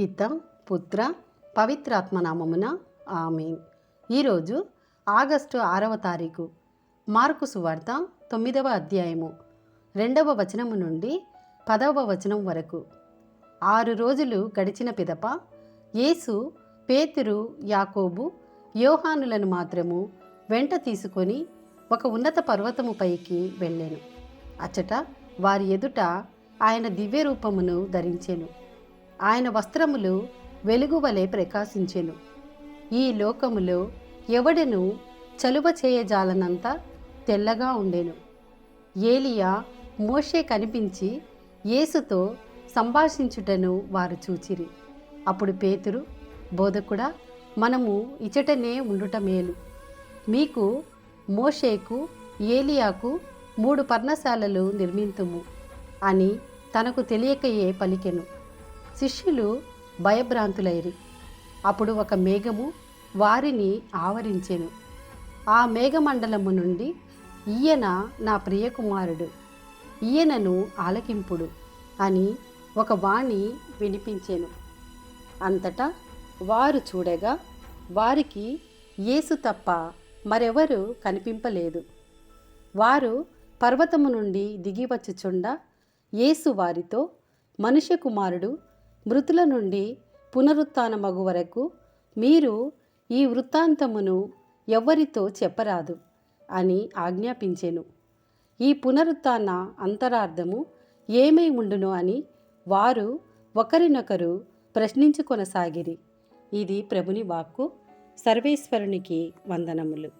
పిత పుత్ర పవిత్రాత్మనామమున ఆమె ఈరోజు ఆగస్టు ఆరవ తారీఖు మార్కు సువార్త తొమ్మిదవ అధ్యాయము రెండవ వచనము నుండి పదవ వచనం వరకు. ఆరు రోజులు గడిచిన పిదప యేసు పేతురు యాకోబు యోహానులను మాత్రము వెంట తీసుకొని ఒక ఉన్నత పర్వతము పైకి వెళ్ళాను. అచ్చట వారి ఎదుట ఆయన దివ్య రూపమును ధరించాను. ఆయన వస్త్రములు వెలుగువలే ప్రకాశించెను. ఈ లోకములో ఎవడెను చలువ చేయజాలనంత తెల్లగా ఉండెను. ఏలియా మోషే కనిపించి యేసుతో సంభాషించుటను వారు చూచిరి. అప్పుడు పేతురు బోధకుడా మనము ఇచటనే ఉండుట మేలు మీకు మోషేకు ఏలియాకు మూడు పర్ణశాలలు నిర్మింతుము అని తనకు తెలియకయే పలికెను. శిష్యులు భయభ్రాంతులైరి. అప్పుడు ఒక మేఘము వారిని ఆవరించెను. ఆ మేఘమండలము నుండి ఈయన నా ప్రియకుమారుడు ఈయనను ఆలకింపుడు అని ఒక వాణి వినిపించెను. అంతటా వారు చూడగా వారికి యేసు తప్ప మరెవరు కనిపింపలేదు. వారు పర్వతము నుండి దిగివచ్చుచుండ యేసు వారితో మనుష్య కుమారుడు మృతుల నుండి పునరుత్నమగు వరకు మీరు ఈ వృత్తాంతమును ఎవ్వరితో చెప్పరాదు అని ఆజ్ఞాపించెను. ఈ పునరుత్న అంతరార్థము ఏమై ఉండును అని వారు ఒకరినొకరు ప్రశ్నించుకొనసాగిరి. ఇది ప్రభుని వాక్కు. సర్వేశ్వరునికి వందనములు.